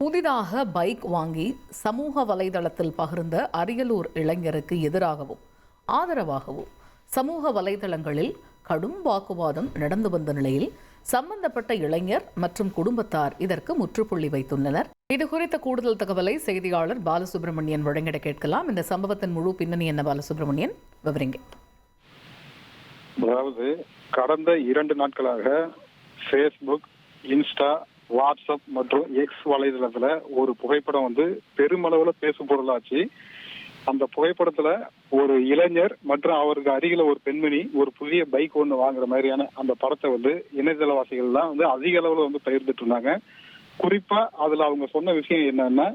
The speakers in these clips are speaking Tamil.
புதிதாக பைக் வாங்கி சமூக வலைதளத்தில் பகிர்ந்த அரியலூர் இளைஞருக்கு எதிராகவும் ஆதரவாகவும் சமூக வலைதளங்களில் கடும் வாக்குவாதம் நடந்து வந்த நிலையில் சம்பந்தப்பட்ட இளைஞர் மற்றும் குடும்பத்தார் இதற்கு முற்றுப்புள்ளி வைத்துள்ளனர். இது குறித்த கூடுதல் தகவலை செய்தியாளர் பாலசுப்ரமணியன் வழங்கிட கேட்கலாம். இந்த சம்பவத்தின் முழு பின்னணி என்ன பாலசுப்ரமணியன்? விவரிங்க. அதாவது கடந்த இரண்டு நாட்களாக ஃபேஸ்புக் இன்ஸ்டா வாட்ஸ்அப் மற்றும் எக்ஸ் வலைதளத்துல ஒரு புகைப்படம் வந்து பெருமளவுல பேசும் பொருளாச்சு. அந்த புகைப்படத்துல ஒரு இளைஞர் மற்றும் அவருக்கு அருகில ஒரு பெண்மணி ஒரு புதிய பைக் ஒன்று வாங்குற மாதிரியான அந்த படத்தை வந்து இணையதளவாசிகள்லாம் வந்து அதிக அளவுல வந்து பகிர்ந்துட்டு இருந்தாங்க. குறிப்பா அதுல அவங்க சொன்ன விஷயம் என்னன்னா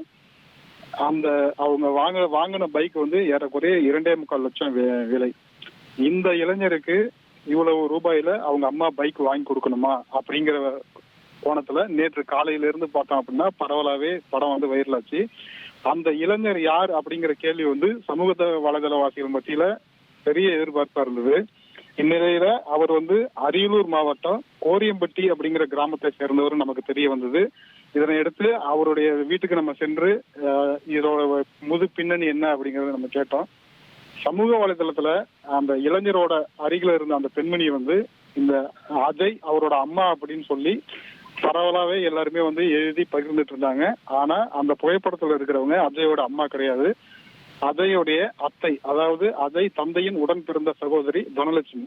அந்த அவங்க வாங்க வாங்கின பைக் வந்து ஏறக்குறைய இரண்டே முக்கால் லட்சம் விலை. இந்த இளைஞருக்கு இவ்வளவு ரூபாயில அவங்க அம்மா பைக் வாங்கி கொடுக்கணுமா அப்படிங்கிற கோணத்துல நேற்று காலையில இருந்து பார்த்தோம் அப்படின்னா பரவலாவே படம் வந்து வைரலாச்சு. அந்த இளைஞர் யார் அப்படிங்கிற கேள்வி வந்து சமூக வலைதளவாசிகள் மத்தியில பெரிய எதிர்பார்ப்பா இருந்தது. இந்நிலையில அவர் வந்து அரியலூர் மாவட்டம் கோரியம்பட்டி அப்படிங்கிற கிராமத்தை சேர்ந்தவர் நமக்கு தெரிய வந்தது. இதனையடுத்து அவருடைய வீட்டுக்கு நம்ம சென்று இதோட முது பின்னணி என்ன அப்படிங்கறத நம்ம கேட்டோம். சமூக வலைதளத்துல அந்த இளைஞரோட அருகில இருந்த அந்த பெண்மணி வந்து இந்த அஜய் அவரோட அம்மா அப்படின்னு சொல்லி பரவலாகவே எல்லாருமே வந்து எழுதி பகிர்ந்துட்டு இருந்தாங்க. ஆனா அந்த புகைப்படத்தில் இருக்கிறவங்க அஜயோட அம்மா கிடையாது. அஜயோடைய அத்தை அதாவது அஜய் தந்தையின் உடன் பிறந்த சகோதரி தனலட்சுமி.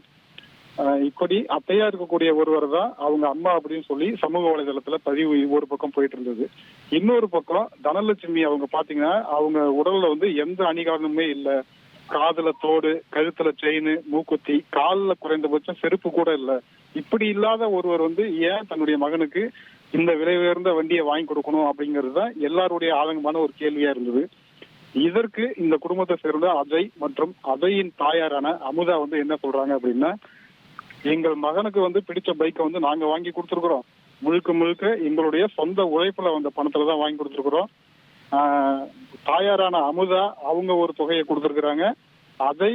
இப்படி அத்தையா இருக்கக்கூடிய ஒருவர் தான் அவங்க அம்மா அப்படின்னு சொல்லி சமூக வலைதளத்துல பதிவு ஒரு பக்கம் போயிட்டு இருந்தது. இன்னொரு பக்கம் தனலட்சுமி அவங்க பாத்தீங்கன்னா அவங்க உடல்ல வந்து எந்த அணிகாரணமே இல்லை. காதுல தோடு கழுத்துல செயின் மூக்குத்தி காலில் குறைந்தபட்சம் செருப்பு கூட இல்ல. இப்படி இல்லாத ஒருவர் வந்து ஏன் தன்னுடைய மகனுக்கு இந்த விலை உயர்ந்த வண்டியை வாங்கி கொடுக்கணும் அப்படிங்கிறது தான் எல்லாருடைய ஆதங்கமான ஒரு கேள்வியா இருந்தது. இதற்கு இந்த குடும்பத்தை சேர்ந்த அஜய் மற்றும் அஜயின் தாயாரான அமுதா வந்து என்ன சொல்றாங்க அப்படின்னா எங்கள் மகனுக்கு வந்து பிடிச்ச பைக்கை வந்து நாங்க வாங்கி கொடுத்துருக்குறோம். முழுக்க முழுக்க எங்களுடைய சொந்த உழைப்புல வந்த பணத்துல தான் வாங்கி கொடுத்துருக்குறோம். தாயாரான அமுதா அவங்க ஒரு தொகையை கொடுத்துருக்குறாங்க. அதை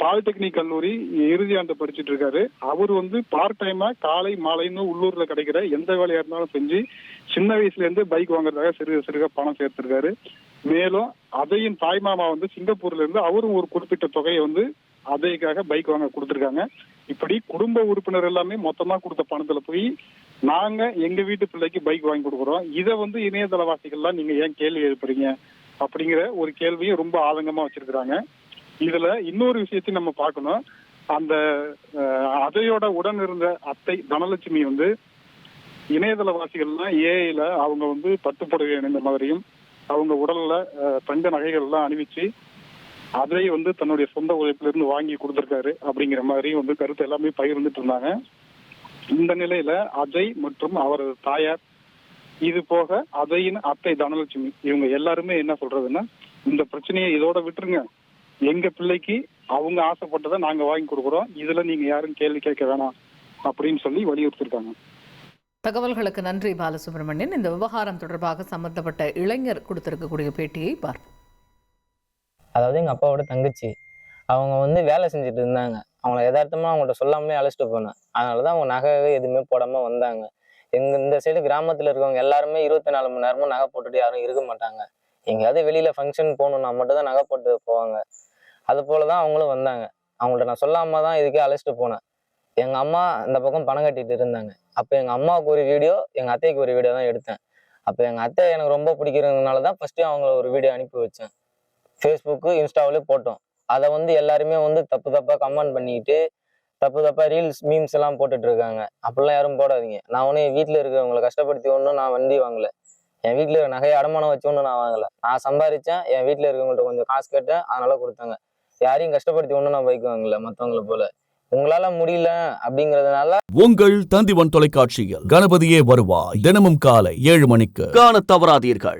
பாலிடெக்னிக் கல்லூரி இறுதி ஆண்டு படிச்சுட்டு இருக்காரு. அவர் வந்து பார்ட் டைமா காலை மாலைன்னு உள்ளூர்ல கிடைக்கிற எந்த வேலையா இருந்தாலும் செஞ்சு சின்ன வயசுல இருந்து பைக் வாங்குறதுக்காக சிறுக சிறுக பணம் சேர்த்திருக்காரு. மேலும் அதையின் தாய்மாமா வந்து சிங்கப்பூர்ல இருந்து அவரும் ஒரு குறிப்பிட்ட தொகையை வந்து அதைக்காக பைக் வாங்க கொடுத்துருக்காங்க. இப்படி குடும்ப உறுப்பினர் எல்லாமே மொத்தமா கொடுத்த பணத்துல போய் நாங்க எங்க வீட்டு பிள்ளைக்கு பைக் வாங்கி கொடுக்குறோம். இதை வந்து இணையதளவாசிகள்லாம் நீங்க ஏன் கேள்வி எழுப்புறீங்க? அப்படிங்கிற ஒரு கேள்வியை ரொம்ப ஆதங்கமா வச்சிருக்கிறாங்க. இதுல இன்னொரு விஷயத்தையும் நம்ம பார்க்கணும். அந்த அதையோட உடன் இருந்த அத்தை தனலட்சுமி வந்து இணையதளவாசிகள்லாம் ஏஐல அவங்க வந்து பத்து புடவை அணிந்த மாதிரியும் அவங்க உடல்ல தங்க நகைகள் எல்லாம் அணிவிச்சு அதை வந்து தன்னுடைய சொந்த உழைப்புல இருந்து வாங்கி கொடுத்துருக்காரு அப்படிங்கிற மாதிரி வந்து கருத்து எல்லாமே பகிர்ந்துட்டு இருந்தாங்க. இந்த நிலையில அஜய் மற்றும் அவரது தாயார் இது போக அஜயின் அத்தை தனலட்சுமி இவங்க எல்லாருமே என்ன சொல்றதுன்னா இந்த பிரச்சனையை இதோட விட்டுருங்க. எங்க பிள்ளைக்கு அவங்க ஆசைப்பட்டதை நாங்க வாங்கி கொடுக்குறோம். இதுல நீங்க யாரும் கேள்வி கேட்க வேணாம் அப்படின்னு சொல்லி வலியுறுத்திருக்காங்க. தகவல்களுக்கு நன்றி பாலசுப்ரமணியன். இந்த விவகாரம் தொடர்பாக சம்பந்தப்பட்ட இளைஞர் கொடுத்திருக்கக்கூடிய பேட்டியை பார்ப்போம். அதாவது எங்கள் அப்பாவோட தங்கச்சி அவங்க வந்து வேலை செஞ்சுட்டு இருந்தாங்க. அவங்கள யதார்த்தமாக அவங்கள்ட்ட சொல்லாமலே அழைச்சிட்டு போனேன். அதனால தான் அவங்க நகை எதுவுமே போடாமல் வந்தாங்க. எங்கள் இந்த சைடு கிராமத்தில் இருக்கவங்க எல்லாருமே இருபத்தி நாலு மணி நேரமும் நகை போட்டுட்டு யாரும் இருக்க மாட்டாங்க. எங்கேயாவது வெளியில் ஃபங்க்ஷன் போகணுன்னா மட்டும் தான் நகை போட்டு போவாங்க. அது போல தான் அவங்களும் வந்தாங்க. அவங்கள்ட்ட நான் சொல்லாமல் தான் இதுக்கே அழைச்சிட்டு போனேன். எங்கள் அம்மா இந்த பக்கம் பணம் கட்டிட்டு இருந்தாங்க. அப்போ எங்கள் அம்மாவுக்கு ஒரு வீடியோ எங்கள் அத்தைக்கு ஒரு வீடியோ தான் எடுத்தேன். அப்போ எங்கள் அத்தை எனக்கு ரொம்ப பிடிக்கிறதுனால தான் ஃபஸ்ட்டு அவங்கள ஒரு வீடியோ அனுப்பி வச்சேன். ஃபேஸ்புக்கு இன்ஸ்டாவிலே போட்டோம். அதை வந்து எல்லாருமே வந்து தப்பு தப்பாக கமெண்ட் பண்ணிக்கிட்டு தப்பு தப்பாக ரீல்ஸ் மீம்ஸ் எல்லாம் போட்டுட்டு இருக்காங்க. அப்படிலாம் யாரும் போடாதீங்க. நான் ஒன்றும் என் வீட்டில் இருக்கிறவங்களை கஷ்டப்படுத்தி ஒன்றும் நான் வண்டி வாங்கல. என் வீட்டில் இருக்க நகையை அடமானம் வச்சு ஒன்றும் நான் வாங்கலை. நான் சம்பாதிச்சேன் என் வீட்டில் இருக்கவங்கள்ட்ட கொஞ்சம் காசு கேட்டேன் அதனால கொடுத்தாங்க. யாரையும் கஷ்டப்படுத்தி ஒன்றும் நான் பைக் வாங்கல மற்றவங்கள போல. உங்களால முடியல அப்படிங்கறதுனால உங்கள் தந்திவன் தொலைக்காட்சியில் கணபதியே வருவாய். தினமும் காலை ஏழு மணிக்கு. காண தவறாதீர்கள்.